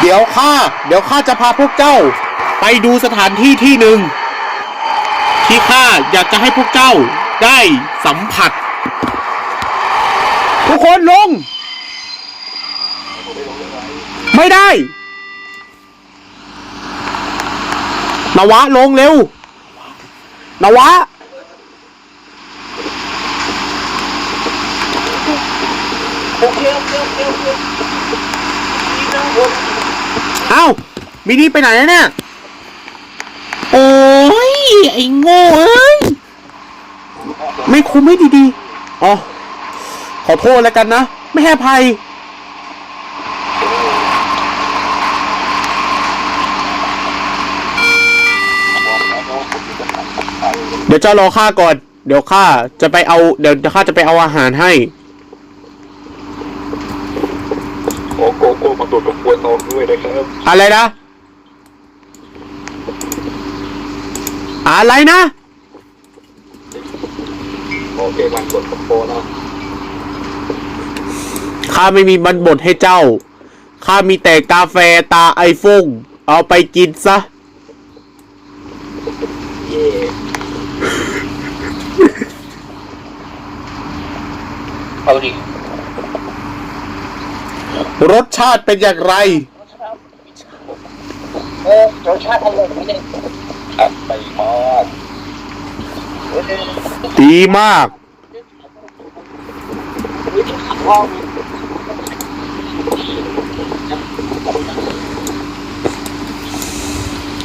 เดี๋ยวข้า เดี๋ยวข้าจะพาพวกเจ้า ไปดูสถานที่ที่หนึ่งที่ข้าอยากจะให้พวกเจ้าได้สัมผัส ทุกคนลง ไม่ได้นวะลงเร็วนวะโอเคโอเคโอเคโอเค เอ้ามินี่ไปไหนแล้วเนี่ยโอ้ยไอ้โง่เอ้ยไม่คุมไม่ดีๆอ๋อขอโทษแล้วกันนะ ไม่ให้ภัยเดี๋ยวเจ้ารอข้าก่อน เดี๋ยวข้าจะไปเอา เดี๋ยวข้าจะไปเอาอาหารให้ โอ้โกโก้มาตรวจกับควยทองด้วยนะครับ อะไรนะ อะไรนะ โอเคมันตรวจกับโคนะข้าไม่มีมันบดให้เจ้า ข้ามีแต่กาแฟตาไอฟงเอาไปกินซะ เย่เอาดิ รสชาติเป็นอย่างไร เออรสชาติอร่อยไม่ได้อัดไปมากดีมาก นี่ที่ขับว่า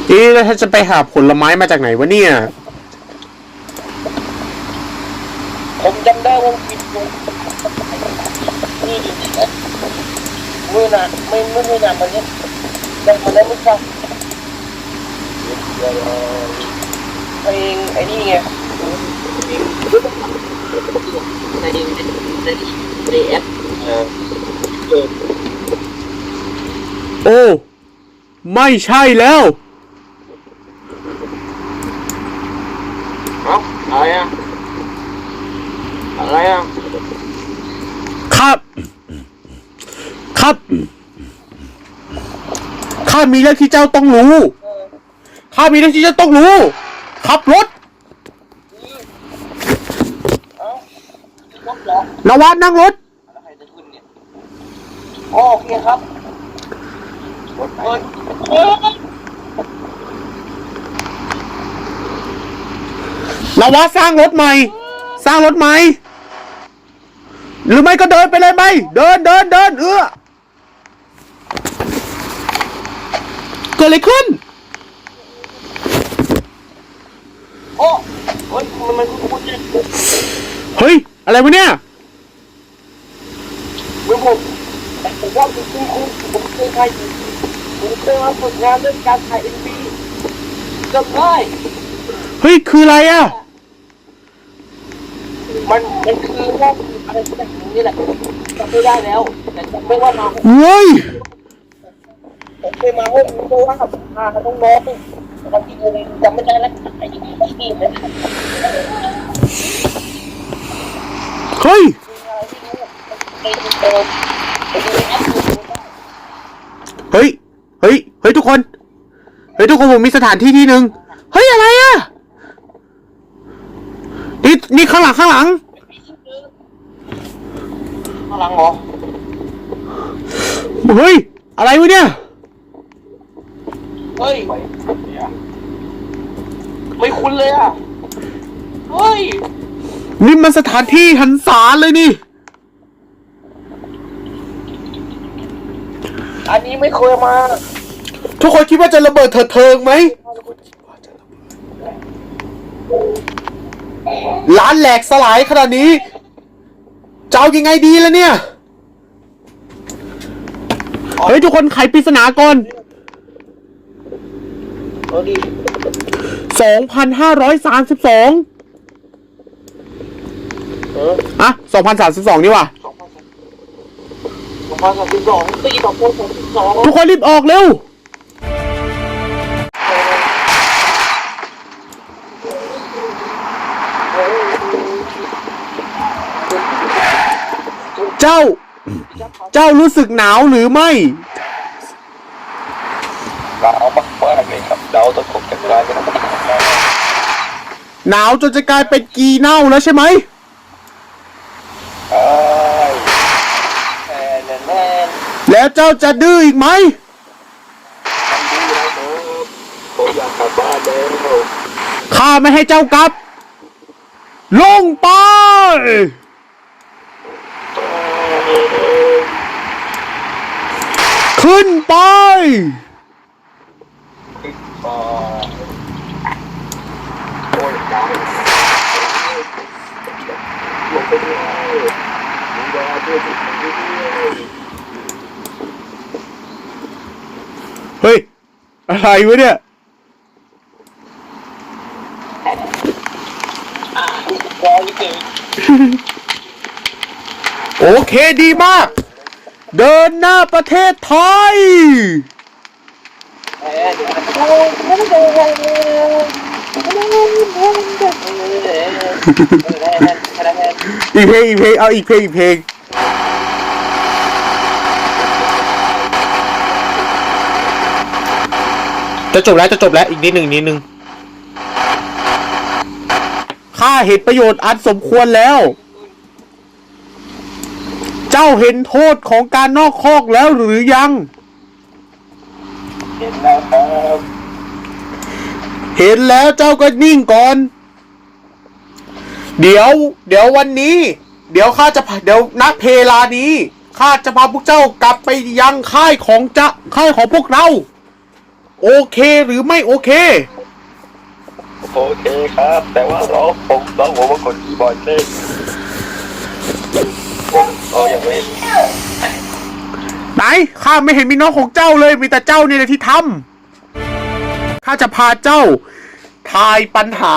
เอ๊ะแล้วถ้าจะไปหาผลไม้มาจากไหนวะเนี่ย ผมจำได้ว่ากินตรงนี่ มื่อนาไม่ไม่ไม่นานมาเนี้ยได้มาได้ไม่ใช่เพลงไอ้นี่ไงในในในในแอปเออเออโอ้ ไม่ใช่แล้วเอ้าอะไรอะอะไรอะ ครับ ครับ ข้ามีเรื่องที่เจ้าต้องรู้ ข้ามีเรื่องที่เจ้าต้องรู้ ขับรถเอ้าลบเหรอนวัดนั่งรถ แล้วใครจะขึ้นเนี่ยโอเคครับรถเอ้ยเอ้ยนวัดสร้างรถใหม่ สร้างรถใหม่ หรือไม่ก็เดินไปเลยไหมเดินเดินเดินเออ กิดอะไรขึ้น โอ้เฮ้ยมันมันคุ้นๆเนี่ยเฮ้ย อะไรวะเนี่ยเมื่อผมผมว่าคุณคุณคุณผมเคยถ่ายผมเคยมาฝึกงานเรื่องการถ่ายเอ็มวีจำได้เฮ้ย คืออะไรอะ มันมันคือว่าอะไรสักอย่างนี้แหละจำไม่ได้แล้วแต่จำไม่ว่ามาเฮ้ย ผมเคยมาห้องเพราะว่าผมพาน้องน้องๆบางทีผมจำไม่ได้แล้วไอ้ที่ไม่ดีนะเฮ้ยไปดูเออไปดูในแอปดูได้เฮ้ย เฮ้ย เฮ้ยทุกคน เฮ้ยทุกคนผมมีสถานที่ที่หนึ่งเฮ้ยอะไรอะ นี่นี่ข้างหลังข้างหลัง ข้างหลังเหรอ เฮ้ย อะไรวะเนี่ย เฮ้ยไม่คุ้นเลยอะ เฮ้ย นี่มันสถานที่หันศาลเลยนี่ อันนี้ไม่เคยมา ทุกคนคิดว่าจะระเบิดเถิดเทิงไหม ร้านแหลกสลายขนาดนี้จะเอายังไงดีล่ะเนี่ย เฮ้ย ทุกคนไขปริศนาก่อน เอาดิ2,532เอออะ2,032นี่ว่ะสองพันสองพันสามสิบสองตีต่อคนสองสิบสองทุกคนรีบออกเร็วเจ้า เจ้ารู้สึกหนาวหรือไม่ หนาวมากๆเลยครับหนาวจนผมจะกลายเป็นหนาวจนจะกลายเป็นกีเน่าแล้วใช่ไหมใช่แแล้วเจ้าจะดื้ออีกไหมผมอยากกลับบ้านแล้วข้าไม่ให้เจ้ากลับ ลงไปขึ้นไป อ๋อโอ้ยหนาวลงไปด้วยดูแลด้วยดีด้วย เฮ้ย อะไรวะเนี่ยรออยู่เก่งโอเคดีมาก เดินหน้าประเทศไทยแหมเดี๋ยวมันโอ้ยไม่ได้เลยคะแนนอีกเพลงอีกเพลงเอาอีกเพลงอีกเพลง จะจบแล้วจะจบแล้วอีกนิดหนึ่งนิดหนึ่งข้าเห็นประโยชน์อันสมควรแล้ว เจ้าเห็นโทษของการนอกคอกแล้วหรือยัง เห็นแล้วครับเห็นแล้วเจ้าก็นิ่งก่อน เดี๋ยว เดี๋ยววันนี้ เดี๋ยวข้าจะพาเดี๋ยวนักเพลานี้ข้าจะพาพวกเจ้ากลับไปยังค่ายของจะค่ายของพวกเรา โอเคหรือไม่โอเค โอเคครับ แต่ว่าเราผมเราผมว่ากดคีย์บอร์ดเล่นเรายังไม่ไหนข้าไม่เห็นมีน้องของเจ้าเลยมีแต่เจ้านี่แหละที่ทำข้าจะพาเจ้าทายปัญหา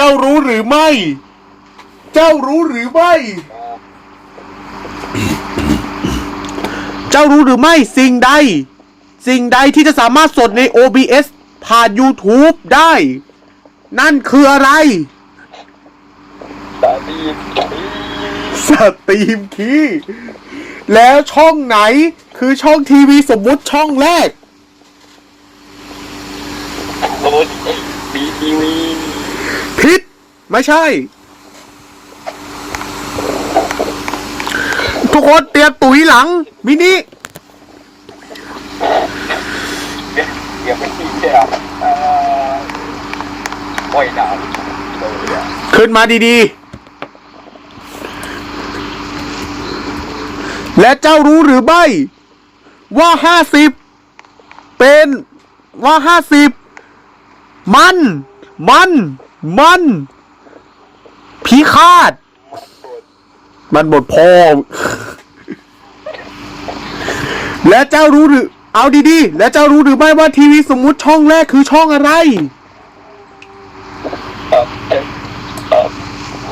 เจ้ารู้หรือไม่ เจ้ารู้หรือไม่ เจ้ารู้หรือไม่สิ่งใด สิ่งใดที่จะสามารถสดใน OBS ผ่าน YouTube ได้ นั่นคืออะไรตาดีตาดีสตรีมคีย์แล้วช่องไหนคือช่องทีวีสมมุติช่องแรกโอ้ยบีทีวีผิด ไม่ใช่ ทุกคนเตรียมตุ๋ยหลัง มินิเดี๋ยวไม่ทีเดียวอ่าโอ้ยหนาวขึ้นมาดีๆ และเจ้ารู้หรือไม่ ว่าห้าสิบเป็นว่าห้าสิบมัน มัน มัน พิฆาตมันบทพ่อและเจ้ารู้หรือ เอาดีๆ และเจ้ารู้หรือไม่ว่าทีวีสมมุติช่องแรกคือช่องอะไร ครับเอ๊ะครับ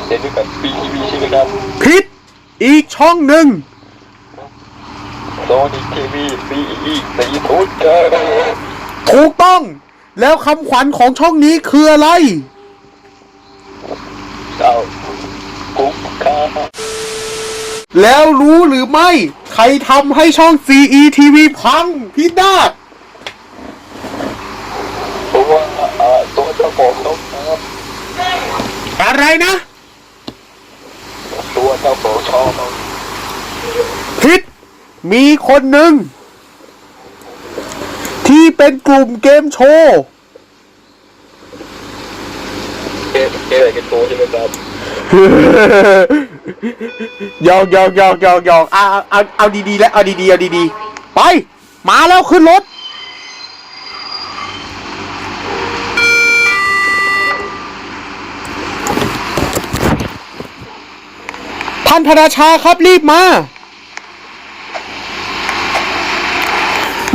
เดี๋ยวดูกับบีทีวีใช่ไหมครับผิด อีกช่องหนึ่งโซนิทีวีบีอีสีทูดเจอถูกต้อง แล้วคำขวัญของช่องนี้คืออะไร เจ้ากุ๊กค่ะแล้วรู้หรือไม่ ใครทำให้ช่อง CETV พังพินาศเพราะว่าเอ่อตัวเจ้าของช่องครับอะไรนะ ตัวเจ้าของช่องผิดมีคนหนึ่ง ที่เป็นกลุ่มเกมโชว์ เกมเกมอะไรกันโตใช่ไหมครับยอกยอกยอกยอกยอกเอาเอาเอาเอาดีๆแล้วเอาดีๆเอาดีๆไป มาแล้วขึ้นรถท่านพระราชาครับรีบมา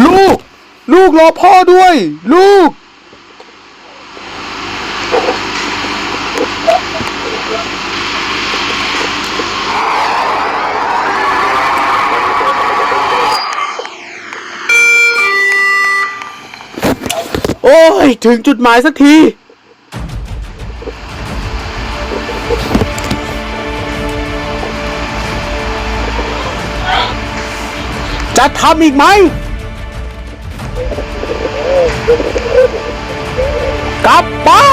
ลูก ลูกรอพ่อด้วย ลูก อ้ย ถึงจุดหมายสักทีจจะทำอีกไหม กลับบ้าน